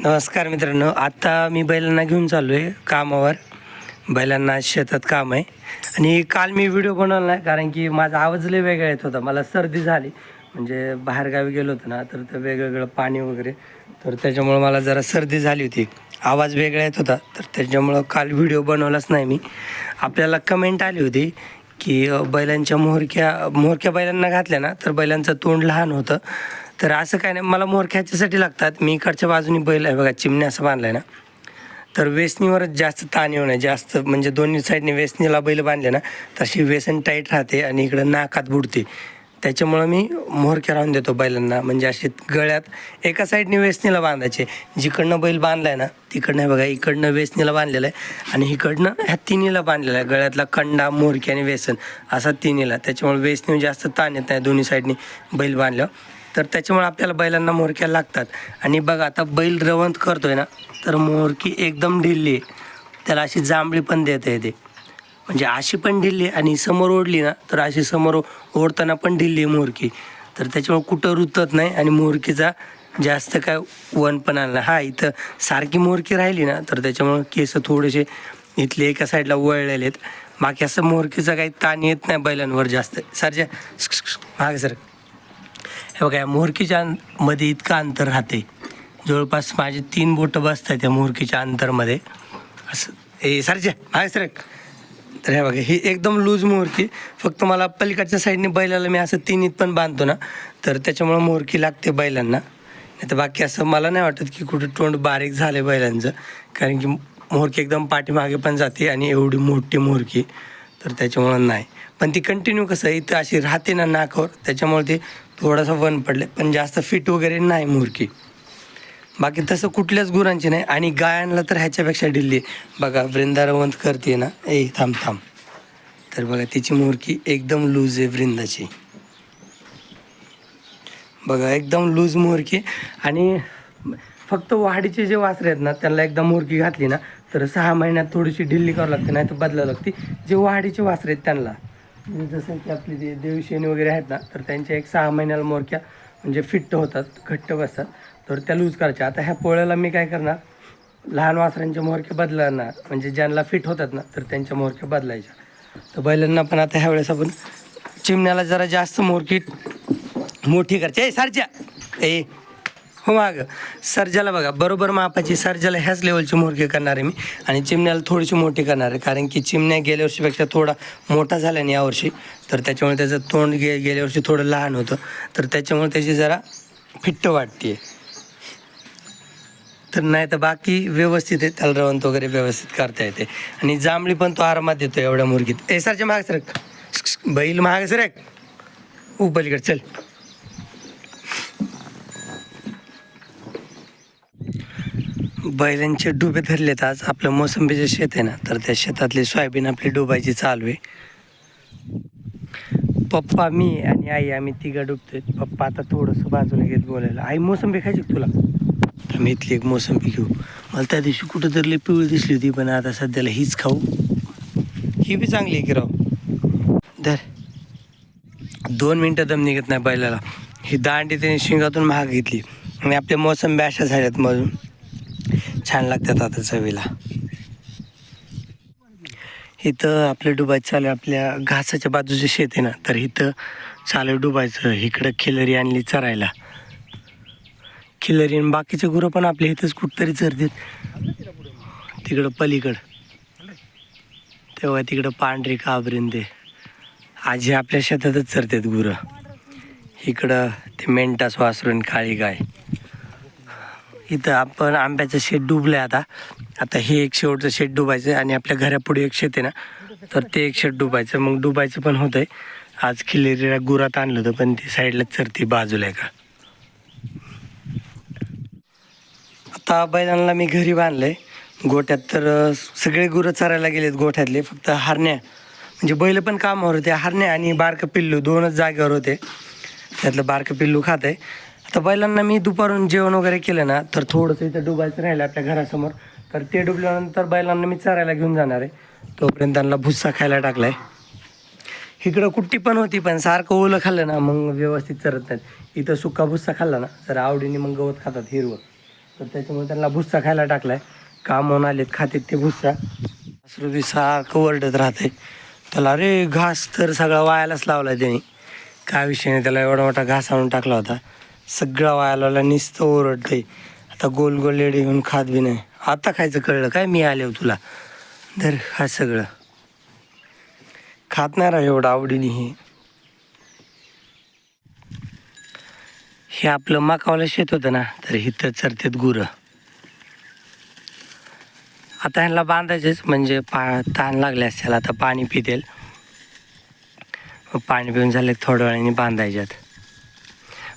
नमस्कार मित्रांनो आत्ता मी बैलांना घेऊन चाललो आहे कामावर. बैलांना शेतात काम आहे. आणि काल मी व्हिडिओ बनवला नाही कारण की माझा आवाज लय वेगळा येत होता. मला सर्दी झाली. म्हणजे बाहेरगावी गेलो होतो ना तर ते वेगवेगळं पाणी वगैरे. तर त्याच्यामुळं मला जरा सर्दी झाली होती. आवाज वेगळा येत होता. तर त्याच्यामुळं काल व्हिडिओ बनवलाच नाही मी. आपल्याला कमेंट आली होती की बैलांच्या मोहरक्या मोहरक्या बैलांना घातल्या ना तर बैलांचं तोंड लहान होतं. तर असं काय नाही मला मोर ह्याच्यासाठी लागतात. मी इकडच्या बाजूनी बैल आहे बघा चिमण्या असं बांधलं आहे ना. तर वेसणीवरच जास्त ताण येऊ नये जास्त म्हणजे दोन्ही साईडने वेसणीला बैल बांधले ना तशी वेसन टाईट राहते आणि इकडं नाकात बुडते. त्याच्यामुळं मी मोहरक्या राहून देतो बैलांना. म्हणजे असे गळ्यात एका साईडने वेसणीला बांधायचे. जिकडनं बैल बांधला आहे ना तिकडनं बघा इकडनं वेसणीला बांधलेलं आहे आणि इकडनं ह्या तिन्हीला बांधलेला आहे. गळ्यातला कंडा मोहरकी आणि वेसन असा तिन्हीला. त्याच्यामुळे वेसणी जास्त ताण येत नाही दोन्ही साईडनी बैल बांधल्यावर. तर त्याच्यामुळे आपल्याला बैलांना मोरक्या लागतात. आणि बघा आता बैल रवंत करतोय ना तर मोरकी एकदम ढिल्ली आहे. त्याला अशी जांभळी पण देता येते. म्हणजे अशी पण ढिल्ली आहे आणि समोर ओढली ना तर अशी समोर ओढताना पण ढिल्ली आहे मोरकी. तर त्याच्यामुळे कुठं रुतत नाही आणि मोरकीचा जास्त काय वन पण आला हा इथं सारखी मोरकी राहिली ना तर त्याच्यामुळे केस थोडेसे इथले एका साईडला वळलेले आहेत. बाकी असं मोरकीचा काही ताण येत नाही बैलांवर जास्त. सरच्या मागे सर. हे बघा या मोहरकीच्या अं- मध्ये इतकं अंतर राहते. जवळपास माझे तीन बोटं बसतात त्या मोहरकीच्या अंतरमध्ये. असं. ए सरच्या हाय सर तर हे बघा ही एकदम लूज मोहरकी फक्त मला पलीकडच्या साईडने बैलाला मी असं तीन पण बांधतो ना तर त्याच्यामुळं मोहरकी लागते बैलांना. नाही तर बाकी असं मला नाही वाटत की कुठं तोंड बारीक झालं बैलांचं. कारण की मोहरकी एकदम पाठीमागे पण जाते आणि एवढी मोठी मोहरकी तर त्याच्यामुळं नाही. पण ती कंटिन्यू कसं इथं अशी राहते ना नाकावर त्याच्यामुळे ते थोडासा वन पडले पण जास्त फिट वगैरे नाही मुरकी. बाकी तसं कुठल्याच गुरांची नाही. आणि गायांना तर ह्याच्यापेक्षा ढिल्ली. आहे. बघा वृंदारवंत करते ना ए थांब थांब. तर बघा तिची मुरकी एकदम लूज आहे वृंदाची. बघा एकदम लूज मोरकी. आणि फक्त वाढीचे जे वासरे आहेत ना त्यांना एकदा मोहरकी घातली ना तर सहा महिन्यात थोडीशी ढिल्ली करावी लागते नाही तर बदलावं लागते. जे वाढीचे वासरे आहेत त्यांना. म्हणजे जसं की आपली जे देवशेणी वगैरे आहेत ना तर त्यांच्या एक सहा महिन्याला मोरक्या म्हणजे फिट्ट होतात घट्ट बसतात. तर त्या लूज करायच्या. आता ह्या पोळ्याला मी काय करणार? लहान वासरांच्या मोरक्या बदलणार. म्हणजे ज्यांना फिट होतात ना तर त्यांच्या मोहरक्या बदलायच्या. तर बैलांना पण आता ह्या वेळेस आपण चिमण्याला जरा जास्त मोरकी मोठी करायची. ए सारच्या ए हो माग. सर्जाला बघा बरोबर मापाची सर्जाला ह्याच लेवलची मोरके करणार आहे मी. आणि चिमण्याला थोडीशी मोठी करणार आहे कारण की चिमण्या गेल्या वर्षीपेक्षा थोडा मोठा झाला नाही यावर्षी तर त्याच्यामुळे त्याचं तोंड गे गेल्या वर्षी थोडं लहान होतं. तर त्याच्यामुळे त्याची जरा फिट्ट वाटते तर नाही तर बाकी व्यवस्थित आहे त्याला रवंत वगैरे व्यवस्थित करता येते. आणि जांभळी पण तो आरामात देतो एवढ्या मुरगीत. ए सरच्या महाग सर बैल महाग सर उ चल. बैलांचे डुबे धरलेत आज. आपलं मोसंबीचे शेत आहे ना तर त्या शेतातली सोयाबीन आपली डुबायची चालू आहे. पप्पा मी आणि आई आम्ही तिघं डुबतोय. पप्पा आता थोडंसं बाजूला घेत बोलायला. आई मोसंबी खायची तुला? तर मी इथली एक मोसंबी घेऊ. मला त्या दिवशी कुठं तरी लई पिवळी दिसली होती पण आता सध्याला हीच खाऊ. ही बी चांगली आहे की राव? धर. दोन मिनटं दम निघत नाही बैलाला. ही दांडी त्याने शिंगातून महाग घेतली. आणि आपल्या मोसंबी अशा झाल्यात मधून. छान लागतात आता चवीला. इथं आपलं डुबायचं चालू आहे आपल्या घासाच्या बाजूचे शेत आहे ना तर इथं चालू डुबायचं इकडं खिलरी आणली चरायला. खिलरी आणि बाकीचे गुरं पण आपल्या इथंच कुठतरी चरतात. तिकडं पलीकडं. तेव्हा तिकडं पांढरी काबरीन ते. आजी आपल्या शेतातच चरतात गुरं. इकडं ते मेंटास वासरून काळी गाय. इथं आपण आंब्याचं शेत डुबलं आता. आता हे एक शेवटचं शेत डुबायचं आणि आपल्या घरापुढे एक शेत आहे ना तर ते एक शेत डुबायचं मग डुबायचं पण होतं आहे आज खिलेरीला गुरात आणलं होतं पण ती साईडलाच चरती बाजूला आहे का? आता बैलांना मी घरी बांधलंय. गोठ्यात तर सगळे गुरं चरायला गेलेत गोठ्यातले फक्त हरण्या. म्हणजे बैल पण कामावर होते हरण्या आणि बारकं पिल्लू दोनच जागेवर होते. त्यातलं बारकं पिल्लू खात आहे आता बैलांना मी दुपारून जेवण वगैरे केलं ना तर थोडंसं इथं डुबायचं राहिलं आपल्या घरासमोर. तर ते डुबल्यानंतर बैलांना मी चरायला घेऊन जाणार आहे. तोपर्यंत त्यांना भुस्सा खायला टाकलाय. इकडं कुट्टी पण होती पण सारखं ओलं खाल्लं ना मग व्यवस्थित चरत नाहीत. इथं सुका भुस्सा खाल्ला ना तर आवडीने मग गवत खातात हिरवं. तर त्याच्यामुळे त्यांना भुस्सा खायला टाकलाय. काम होऊन आलेत खातेत ते भुस्सा. वासरू सारखं ओरडत राहते त्याला अरे घास तर सगळा वायालाच लावला त्याने. काय विषय नाही त्याला एवढा मोठा घास आणून टाकला होता. सगळा वायाला निसतं ओरडतंय. आता गोल गोल लेडी घेऊन खात बी नाही. आता खायचं कळलं काय? मी आले हो तुला. धर हा सगळं. खात नाही राह एवढं आवडीने हे. हे आपलं मकावलं शेत होतं ना तर हिथं चरतेत गुरं. आता ह्यांना बांधायचेच म्हणजे पा ताण लागले असतील. आता पाणी पितेल. पाणी पिऊन झाले थोड्या वेळाने बांधायच्यात.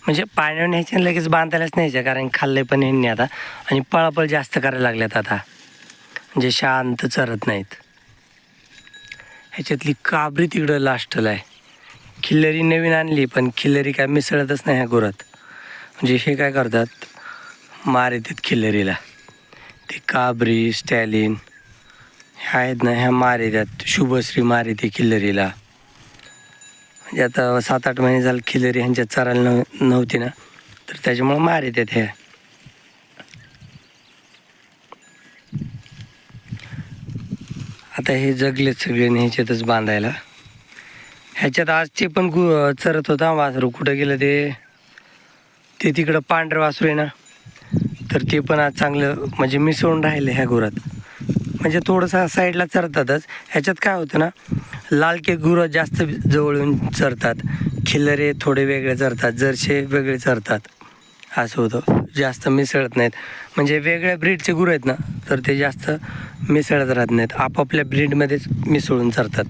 म्हणजे पाण्यावर न्यायचे लगेच बांधायलाच न्यायच्या कारण खाल्ले पण यांनी आता. आणि पळापळ जास्त करायला लागल्यात आता. म्हणजे शांत चरत नाहीत. ह्याच्यातली काबरी तिकडं लास्टला आहे. खिल्लरी नवीन आणली पण खिल्लरी काय मिसळतच नाही ह्या गुरात. म्हणजे हे काय करतात? मार येतात खिल्लरीला. ते काबरी स्टॅलिन ह्या आहेत ना ह्या मार येतात. शुभश्री मार येते खिल्लरीला. म्हणजे आता सात आठ महिने झाले खिलरी ह्यांच्यात चरायला नव नव्हती ना. तर त्याच्यामुळं मार येतात ह्या. आता हे जगलेत सगळे आणि ह्याच्यातच बांधायला. ह्याच्यात आज ते पण गु चरत होता वासरू. कुठं गेलं ते? ते तिकडं पांढरं वासरू आहे ना. तर ते पण आज चांगलं म्हणजे मिसळून राहिले ह्या गुरात म्हणजे थोडंसं साईडला चरतातच. ह्याच्यात काय होतं ना लालके गुरं जास्त जवळून चरतात. खिल्लरे थोडे वेगळे चरतात जरशे वेगळे चरतात. असं होतं. जास्त मिसळत नाहीत. म्हणजे वेगळ्या ब्रीडचे गुरं आहेत ना तर ते जास्त मिसळत राहत नाहीत. आपापल्या ब्रीडमध्येच मिसळून चरतात.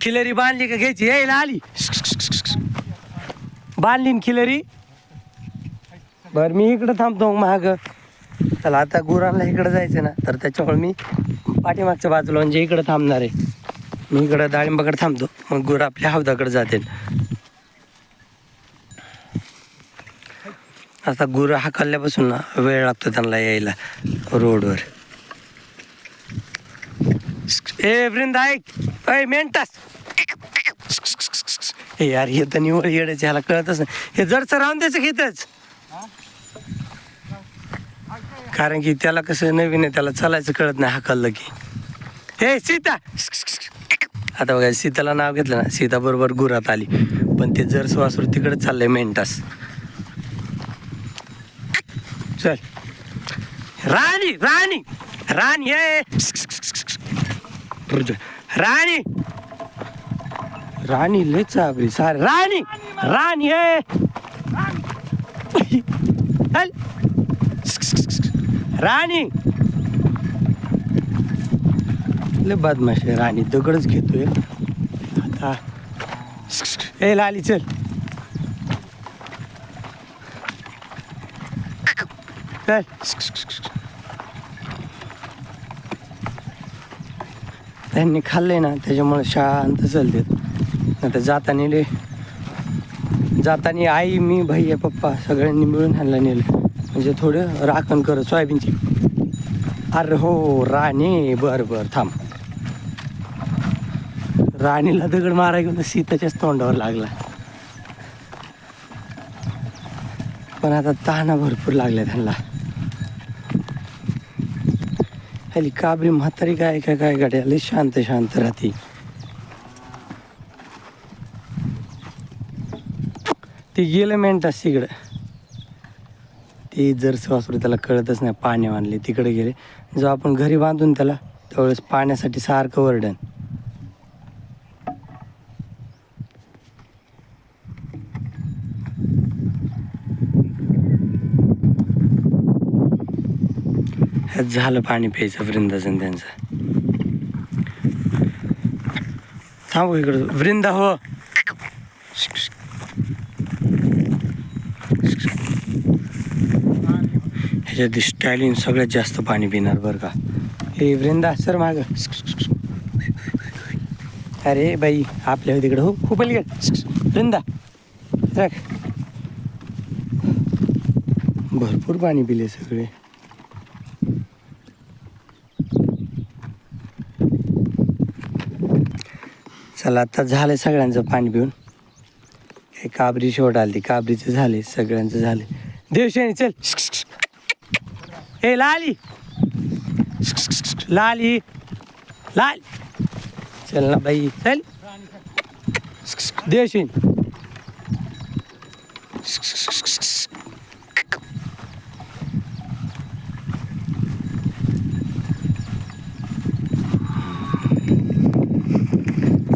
खिलरी बांधली का घ्यायची? यायला आली बांधली ना खिलरी बरं मी इकडं थांबतो मग महाग चला आता गुरांना इकडं जायचं ना तर त्याच्यामुळे मी पाठीमागच्या बाजूला म्हणजे इकडं थांबणार आहे. मी इकडं डाळिंबाकडे थांबतो. मग गुरं आपल्या हौदाकडे जातील. आता गुरं हाकलल्यापासून ना वेळ लागतो त्यांना यायला रोडवर. ए वृंद ऐक. ऐ मेंटास हे यार हे तर निवड येडच ह्याला कळतच नाही. हे जडचं राहून द्यायचं घेतच कारण की त्याला कसं नवीन आहे त्याला चालायचं कळत नाही हाकललं की. हे सीता! आता बघा सीताला नाव घेतलं ना सीता बरोबर गुरात आली. पण ते जर वासरू तिकडे चाललंय मेंटास चल. राणी राणी राणी ये राणी! राणी लय चाबरी सारे राणी राणी ये राणी. लय बदमाश आहे राणी. दगडच घेतोय. आता. ए लाली चल. चल. त्यांनी खाल्ले ना त्याच्यामुळे शांत चालते आता जाताना ले जाताना आई मी भैया पप्पा सगळ्यांनी मिळून ह्यांना नेलं. म्हणजे थोडं राखण कर सोयाबीनची. अरे हो राणी. बर बर थांब. राणीला दगड मारा घेऊन सीताच्याच तोंडावर लागला. पण आता ताना भरपूर लागल्या त्यांना. हॅली काबरी म्हातारी काय काय काय गाड्या शांत शांत राहते. ती गेलं मेंटास तिकडं ते जर वासरू त्याला कळतच नाही पाणी बांधले तिकडे गेले. जो आपण घरी बांधून त्याला त्यावेळेस पाण्यासाठी सारखं वर्डन. झालं पाणी प्यायचं वृंदाचं त्यांचं. थांबू इकडं. वृंदा हो. त्याच्यात स्टायलिन सगळ्यात जास्त पाणी पिणार बरं का. हे वृंदा सर माग. अरे बाई आपल्या तिकडं हो खूप वृंदा रख. भरपूर पाणी पिले सगळे. चला आता झालं सगळ्यांचं पाणी पिऊन. काबरी शेवट आली काबरीचं झाले सगळ्यांचं झाले देवशेणी चल. ए लाली लाली लाल चल ना बाई चल देवशेन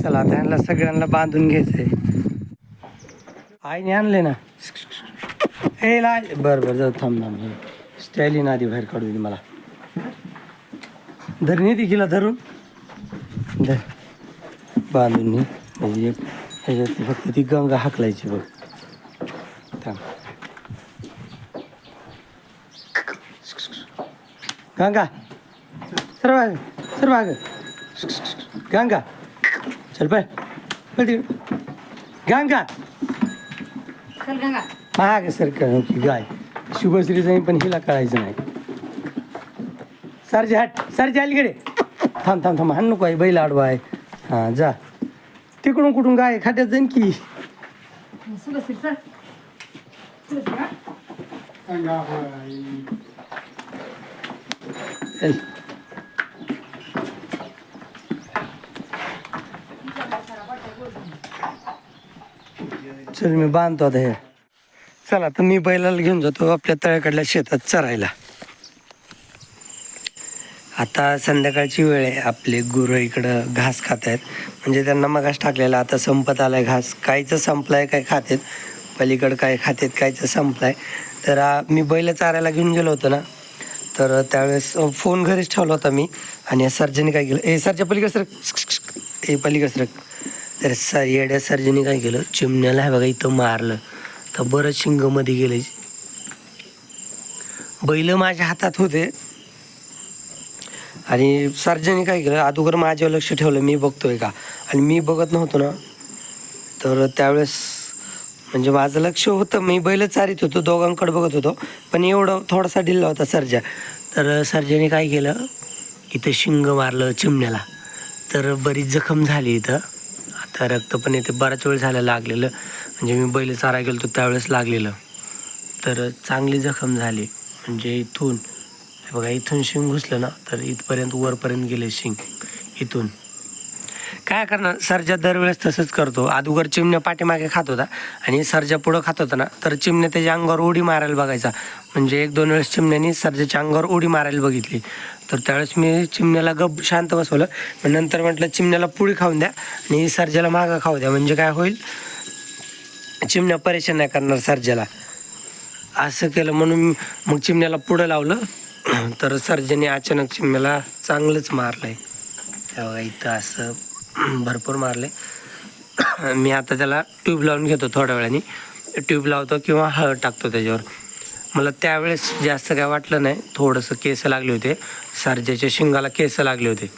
चला आता सगळ्यांना बांधून घ्यायचंय. आईने आणले ना. ए लाल बरं बरं जाऊ थांब. ना मी स्टाईलीन आधी बाहेर काढू दे मला. धर नाही तिला धरून. धर. बांधून म्हणजे एक ह्याच्यात फक्त ती गंगा हाकलायची बघ. थांब. गंगा. सर माग सर माग गंगा. चल पाय गंगा. चल गंगा. महाग सर की गाय. शुभश्री जाईन पण हिला कळायचं नाही. सरजी हट. सरजी अलीकडे थांब थांब थांब. हाण नको आहे बैल आडवा आहे. हां जा. तिकडून कुठून गाय खाट्यात जाईन की. चल मी बांधतो आता हे. चला तर मी बैलाला घेऊन जातो आपल्या तळ्याकडल्या शेतात चरायला. आता संध्याकाळची वेळ आहे. आपले गुरं इकडं घास खात आहेत. म्हणजे त्यांना मगास टाकलेला आता संपत आलाय घास. कायचं संपलाय काय खातेत पलीकडं काय खातेत कायचं संपलाय. तर मी बैल चारायला घेऊन गेलो होतो ना तर त्यावेळेस फोन घरीच ठेवला होता मी. आणि या सर्जनी काय केलं? ए सरच्या पलीकडे सर. ए पलीकडे सर. तर सर येड्या सर्जनी काय केलं? चिमण्याला हे बघा इथं मारलं. तर बरंच शिंगमध्ये गेले बैल माझ्या हातात होते. आणि सर्जनी काय केलं? अगोदर माझ्यावर लक्ष ठेवलं मी बघतोय का? आणि मी बघत नव्हतो ना. तर त्यावेळेस म्हणजे माझं लक्ष होतं मी बैल चारीत होतो दोघांकडे बघत होतो. पण एवढं थोडासा ढिल्ला होता सर्जा. तर सर्जाने काय केलं? इथं शिंग मारलं चिमण्याला. तर बरीच जखम झाली इथं. आता रक्त पण येते बराच वेळ झालं लागलेलं. म्हणजे मी बैल चारा गेलो त्यावेळेस लागलेलं. तर चांगली जखम झाली. म्हणजे इथून बघा इथून शिंग घुसलं ना तर इथपर्यंत वरपर्यंत गेले शिंग इथून. काय करणार? सरजा दरवेळेस तसंच करतो. अगोदर चिमण्या पाठीमागे खात होता आणि सरजा पुढं खात होता ना तर चिमण्या त्याच्या अंगावर उडी मारायला बघायचा. म्हणजे एक दोन वेळेस चिमण्यानी सरजाच्या अंगावर उडी मारायला बघितली. तर त्यावेळेस मी चिमण्याला गप शांत बसवलं. मग नंतर म्हटलं चिमण्याला पुडी खाऊन द्या आणि सरजाला मागं खाऊ द्या. म्हणजे काय होईल? चिमण्या परेशान नाही करणार सर्जाला. असं केलं म्हणून मग चिमण्याला पुढं लावलं. तर सर्जने अचानक चिमण्याला चांगलंच मारलंय. तेव्हा इथं असं भरपूर मारले मी आता त्याला ट्यूब लावून घेतो थोड्या वेळाने. ट्यूब लावतो किंवा हळद टाकतो त्याच्यावर. मला त्यावेळेस जास्त काय वाटलं नाही. थोडंसं केस लागले होते. सर्जाच्या शिंगाला केस लागले होते.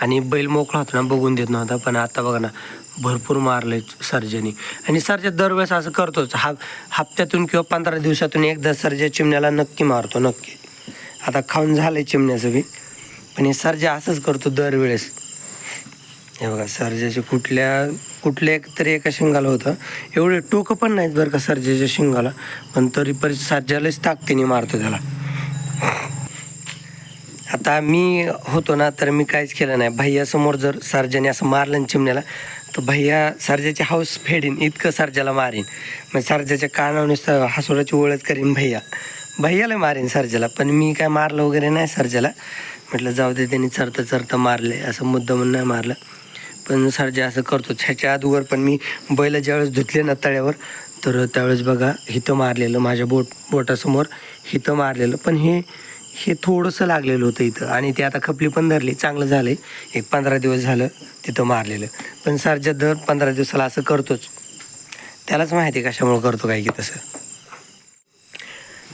आणि बैल मोकळा होता ना बघून देत नव्हता पण आता बघा ना भरपूर मारले सर्जनी. आणि सर्जा दरवेळेस असं करतोच. हा हप्त्यातून किंवा पंधरा दिवसातून एकदा सर्जा चिमण्याला नक्की मारतो नक्की. आता खाऊन झालंय चिमण्याचं बी. पण हे सर्जा असंच करतो दरवेळेस. हे बघा सर्जाचे कुठल्या कुठल्या एक तरी एका शिंगाला होतं. एवढे टोकं पण नाहीत बरं का सर्जाच्या शिंगाला. पण तरी पण सर्जालाच ताकदीने मारतो त्याला. आता मी होतो ना तर मी काहीच केलं नाही. भैयासमोर जर सर्जाने असं मारलं चिमण्याला तर भैया सर्जाची हाऊस फेडीन इतकं सर्जाला मारीन. मग सर्जाच्या कानावर नुसतं हसोडाची ओळख करीन भैया. भैयाला मारीन सर्जाला पण मी काय मारलं वगैरे नाही सर्जाला. म्हटलं जाऊ दे त्यांनी चरतं चरतं मारले असं मुद्दा म्हणून नाही मारलं. पण सर्जा असं करतो. ह्याच्या आधीवर पण मी बैल ज्यावेळेस धुतले ना तळ्यावर तर त्यावेळेस बघा हिथं मारलेलं माझ्या बोट बोटासमोर हिथं मारलेलं. पण हे हे थोडंसं लागलेलं होतं इथं. आणि ते आता खपली पण धरली. चांगलं झालं एक पंधरा दिवस झालं तिथं मारलेलं. पण सर्जा दर पंधरा दिवसाला असं करतोच. त्यालाच माहिती आहे कशामुळे करतो काय की तसं.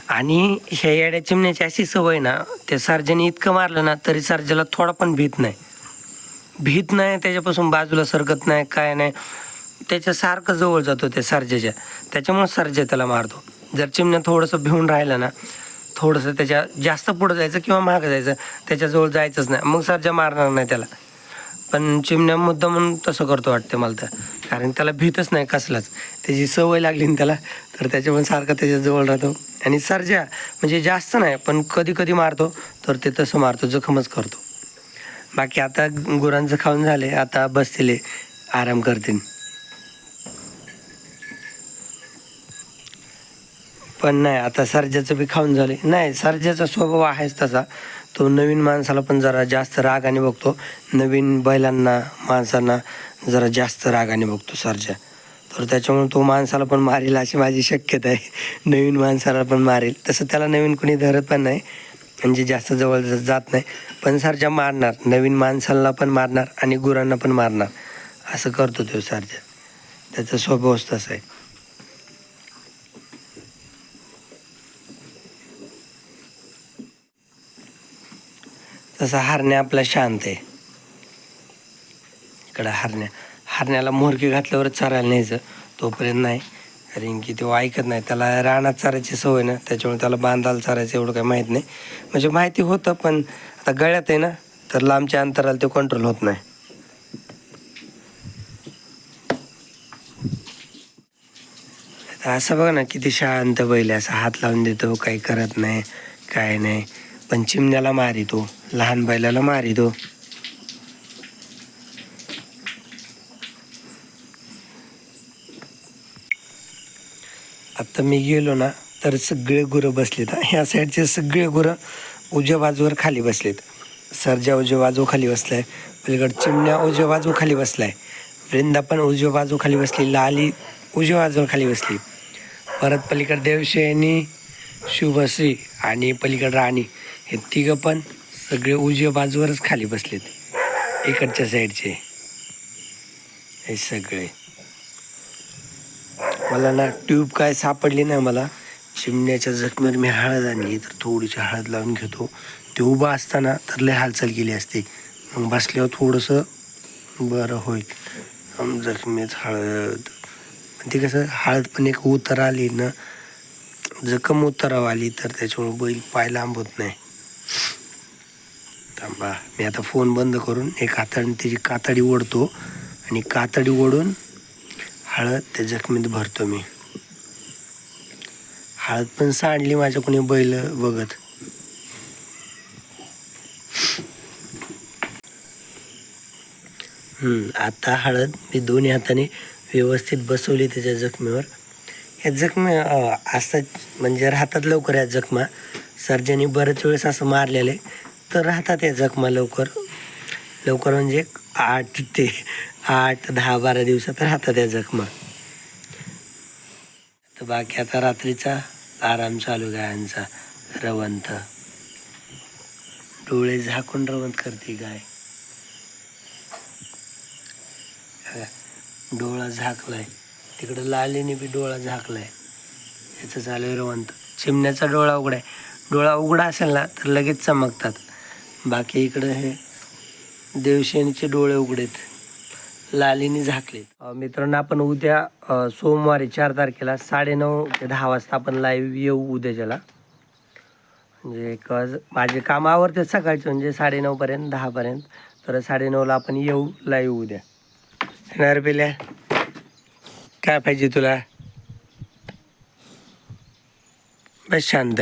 आणि ह्या येड्या चिमण्याची अशी सवय ना त्या सर्जाने इतकं मारलं ना तरी सर्जाला थोडा पण भीत नाही. भीत नाही त्याच्यापासून बाजूला सरकत नाही काय नाही. त्याच्या सारखं जवळ जातो त्या सारजेच्या. त्याच्यामुळे सर्जा त्याला मारतो. जर चिमण्या थोडंसं भिवून राहिलं ना थोडंसं त्याच्या जास्त पुढं जायचं किंवा मागं जायचं त्याच्याजवळ जायचंच नाही. मग सरजा मारणार नाही त्याला. पण चिमण्या मुद्दा म्हणून तसं करतो वाटते मला तर. कारण त्याला भीतच नाही कसलाच. त्याची सवय लागली ना त्याला तर त्याच्यामुळे सारखा त्याच्याजवळ राहतो. आणि सरजा म्हणजे जास्त नाही पण कधी कधी मारतो तर ते तसं मारतो जखमच करतो. बाकी आता गुरांचं खाऊन झाले आता बसतील आराम करतील. पण नाही आता सर्जाचं बी खाऊन झाले. नाही सर्जाचा स्वभाव आहेच तसा. तो नवीन माणसाला पण जरा जास्त रागाने बघतो. नवीन बैलांना माणसांना जरा जास्त रागाने बघतो सर्जा. तर त्याच्यामुळे तो माणसाला पण मारेल अशी माझी शक्यता आहे. नवीन माणसाला पण मारेल. तसं त्याला नवीन कोणी धरत पण नाही. म्हणजे जास्त जवळ जात नाही. पण सर्जा मारणार. नवीन माणसाला पण मारणार आणि गुरांना पण मारणार. असं करतो तो सर्जा. त्याचा स्वभाव तसा आहे. तसं हरण्या आपला शांत आहे. इकडं हरण्या हरण्याला मोरकी घातल्यावरच चारायला न्यायचं तोपर्यंत नाही. कारण की तो ऐकत नाही. त्याला रानात चारायची सवय ना त्याच्यामुळे त्याला बांधायला चारायचं एवढं काही माहीत नाही. म्हणजे माहिती होतं पण आता गळ्यात आहे ना तर लांबच्या अंतराला ते कंट्रोल होत नाही. असं बघा ना किती शांत बैल असं असा हात लावून देतो काही करत नाही काय नाही. पण चिमण्याला मारितो लहान बैलाला मारितो. आता मी गेलो ना तर सगळे गुरं बसलेत. ह्या साईडचे सगळे गुरं उजव्या बाजूवर खाली बसलेत. सरजा उजव्या बाजू खाली बसलाय पलीकड चिमण्या उजव्या बाजू खाली बसलाय. वृंदा पण उजव्या बाजू खाली बसली लाली उजव्या बाजूवर खाली बसली. परत पलीकडे देवशेनी शुभश्री आणि पलीकड राणी. हे तिघं पण सगळे उजव्या बाजूवरच खाली बसलेत. इकडच्या साईडचे. हे सगळे. मला ना ट्यूब काय सापडली नाही मला. चिमण्याच्या जखमेवर मी हळद आणली तर थोडीशी हळद लावून घेतो. ते उभं असताना तर लय हालचाल केली असते. मग बसल्यावर थोडंसं बरं होईल. जखमेच हळद. ते कसं हळद पण एक उतर आली ना जखम उतराव आली तर त्याच्यामुळे बैल पाय लांब होत नाही. थांबा. मी आता फोन बंद करून एक हाताने त्याची कातडी ओढतो आणि कातडी ओढून हळद त्या जखमीत भरतो मी. हळद पण सांडली माझ्या कोणी बैल बघत. हम्म, आता हळद मी दोन्ही हाताने व्यवस्थित बसवली त्याच्या जखमेवर. ह्या जखमी अं, असतात म्हणजे राहतात लवकर या जखमा. सर्जनी बऱ्याच वेळेस असं मारलेलं आहे. तर राहतात या जखमा लवकर. लवकर म्हणजे आठ ते आठ दहा बारा दिवसात राहतात या जखमा. तर बाकी आता रात्रीचा आराम चालू गायांचा. रवंत. डोळे झाकून रवंत करते गाय. डोळा झाकलाय. तिकडं लालीने बी डोळा झाकलाय. याचं चालू आहे रवंत. चिमण्याचा डोळा उघडा आहे डोळा उघडा असेल ना तर लगेच चमकतात. बाकी इकडं हे देवशेनीचे डोळे उघडेत लालीने झाकलेत. मित्रांनो आपण उद्या सोमवारी चार तारखेला साडेनऊ ते दहा वाजता आपण लाईव्ह येऊ उद्याच्याला. म्हणजे एक माझे काम आवडते सकाळचे म्हणजे साडेनऊपर्यंत दहापर्यंत तर साडेनऊला आपण येऊ लाईव्ह उद्या. येणार पेल्या? काय पाहिजे तुला? बस शांत.